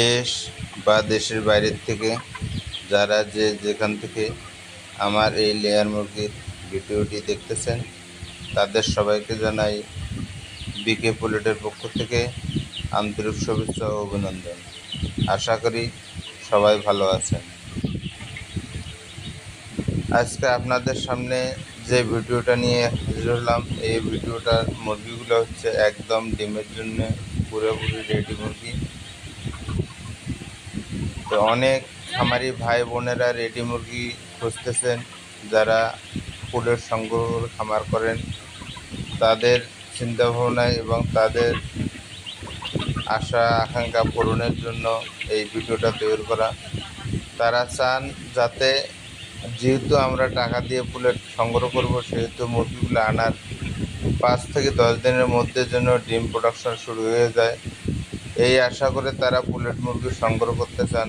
দেশ বা দেশের বাইরের থেকে যারা যে যেখান থেকে আমার এই লেয়ার মুরগির ভিডিওটি দেখতেছেন, তাদের সবাইকে জানাই বিকে পোলেটের পক্ষ থেকে আন্তরিক শুভেচ্ছা ও অভিনন্দন। আশা করি সবাই ভালো আছেন। আজকে আপনাদের সামনে যে ভিডিওটা নিয়ে হাজির হলাম, এই ভিডিওটার মুরগিগুলো হচ্ছে একদম ডিমের জন্য পুরোপুরি রেডি মুরগি। তো অনেক খামারি ভাই বোনেরা রেডি মুরগি খুঁজতেছেন, যারা ফুলের সংগ্রহ খামার করেন। তাদের চিন্তাভাবনা এবং তাদের আশা, আকাঙ্ক্ষা পূরণের জন্য এই ভিডিওটা তৈরি করা। তারা চান যাতে যেহেতু আমরা টাকা দিয়ে ফুলের সংগ্রহ করব, সেহেতু মুরগিগুলো আনার পাঁচ থেকে দশ দিনের মধ্যে যেন ডিম প্রোডাকশন শুরু হয়ে যায়। এই আশা করে তারা পুলেট মুরগি সংগ্রহ করতে চান।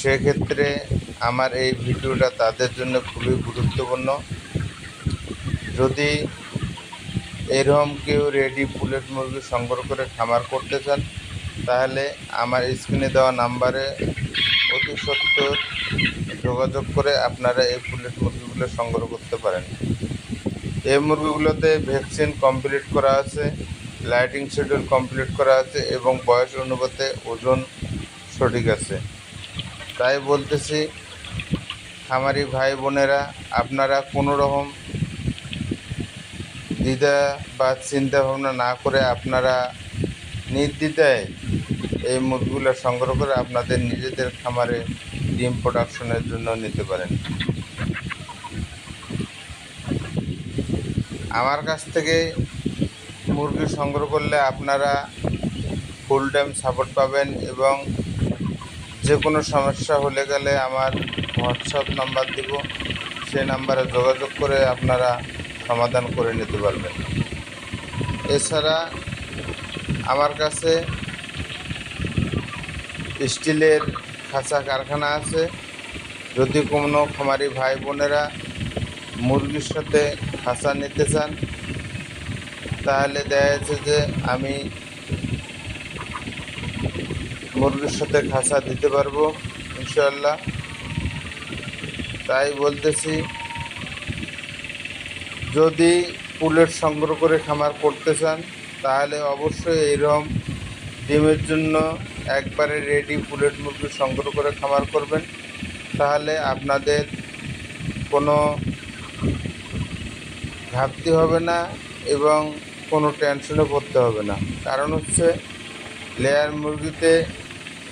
সেক্ষেত্রে আমার এই ভিডিওটা তাদের জন্য খুবই গুরুত্বপূর্ণ। যদি এরকম কেউ রেডি পুলেট মুরগি সংগ্রহ করে খামার করতে চান, তাহলে আমার স্ক্রিনে দেওয়া নাম্বারে অতি সত্তর যোগাযোগ করে আপনারা এই পুলেট মুরগিগুলো সংগ্রহ করতে পারেন। এই মুরগিগুলোতে ভ্যাকসিন কমপ্লিট করা আছে। লাইটিং শিডিউল কমপ্লিট করা আছে এবং বয়স অনুপাতে ওজন সঠিক আছে। তাই বলতেছি, খামারি ভাই বোনেরা, আপনারা কোনো রকম দ্বিধা বা চিন্তা ভাবনা না করে আপনারা নির্দ্বিধায় এই মুরগিগুলো সংগ্রহ করে আপনাদের নিজেদের খামারে ডিম প্রোডাকশনের জন্য নিতে পারেন। আমার কাছ থেকে মুরগি সংগ্রহ করলে আপনারা ফুল টাইম সাপোর্ট পাবেন এবং যে কোনো সমস্যা হলে গেলে আমার হোয়াটসঅ্যাপ নাম্বার দিব। সেই নাম্বারে যোগাযোগ করে আপনারা সমাধান করে নিতে পারবেন। এছাড়া আমার কাছে স্টিলের খাঁচা কারখানা আছে। যদি কোনো খামারি ভাই বোনেরা মুরগির সাথে খাঁচা নিতে চান তাহলে দেখা যাচ্ছে যে আমি মুরগির সাথে খাঁচা দিতে পারব ইনশাল্লাহ তাই বলতেছি, যদি পুলেট সংগ্রহ করে খামার করতে চান, তাহলে অবশ্যই এইরকম ডিমের জন্য একবারে রেডি পুলেট মুরগি সংগ্রহ করে খামার করবেন। তাহলে আপনাদের কোনো ঘাটতি হবে না এবং কোনো টেনশনে পড়তে হবে না। কারণ হচ্ছে লেয়ার মুরগিতে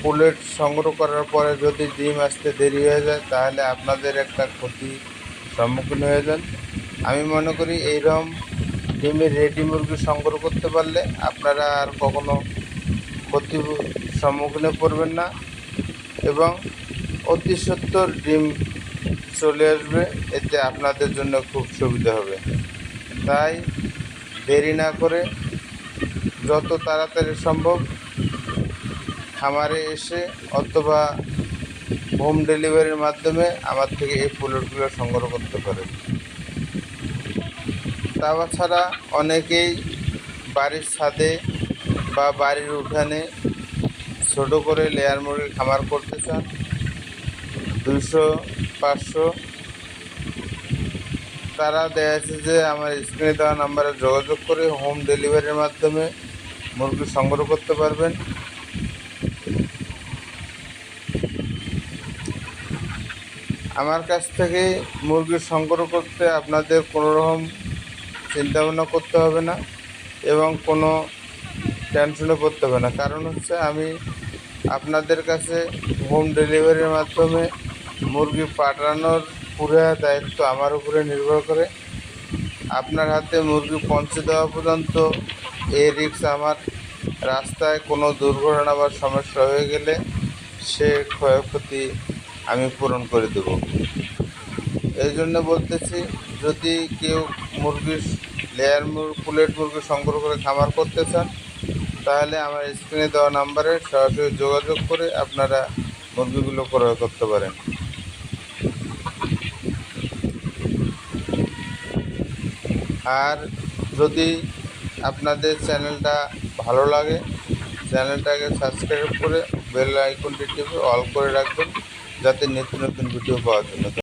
পুলেট সংগ্রহ করার পরে যদি ডিম আসতে দেরি হয়ে যায়, তাহলে আপনাদের একটা ক্ষতি সম্মুখীন হয়ে যান। আমি মনে করি এইরকম ডিমের রেডি মুরগি সংগ্রহ করতে পারলে আপনারা আর কখনো ক্ষতির সম্মুখীনে পড়বেন না এবং অতি সত্তর ডিম চলে আসবে, এতে আপনাদের জন্য খুব সুবিধা হবে। তাই দেরি না করে যত তাড়াতাড়ি সম্ভব খামারে এসে অথবা হোম ডেলিভারির মাধ্যমে আমার থেকে এই পুলটগুলো সংগ্রহ করতে পারেন। তাছাড়া অনেকেই বাড়ির ছাদে বা বাড়ির উঠানে ছোটো করে লেয়ার মুরগির খামার করতে চান। দুশো পাঁচশো তারা দেখা যাচ্ছে যে আমার স্ক্রিনে দেওয়া নাম্বারে যোগাযোগ করে হোম ডেলিভারির মাধ্যমে মুরগি সংগ্রহ করতে পারবেন। আমার কাছ থেকে মুরগি সংগ্রহ করতে আপনাদের কোনো রকম চিন্তাভাবনা করতে হবে না এবং কোনো টেনশনে পড়তে হবে না। কারণ হচ্ছে আমি আপনাদের কাছে হোম ডেলিভারির মাধ্যমে মুরগি পাঠানোর পুরো দায়িত্ব আমার উপরে নির্ভর করে। আপনার হাতে মুরগি পৌঁছে দেওয়া পর্যন্ত এই রিক্স আমার। রাস্তায় কোনো দুর্ঘটনা বা সমস্যা হয়ে গেলে সে ক্ষয়ক্ষতি আমি পূরণ করে দেব। এই জন্য বলতেছি, যদি কেউ মুরগির লেয়ার মুরগ পুলেট মুরগি সংগ্রহ করে খামার করতে চান, তাহলে আমার স্ক্রিনে দেওয়া নাম্বারে সরাসরি যোগাযোগ করে আপনারা মুরগিগুলো ক্রয় করতে পারেন। আর যদি আপনাদের চ্যানেলটা ভালো লাগে, চ্যানেলটাকে সাবস্ক্রাইব করে বেল আইকনটি টিপে অল করে রাখবেন, যাতে নিত্য নতুন ভিডিও পাওয়ার জন্য।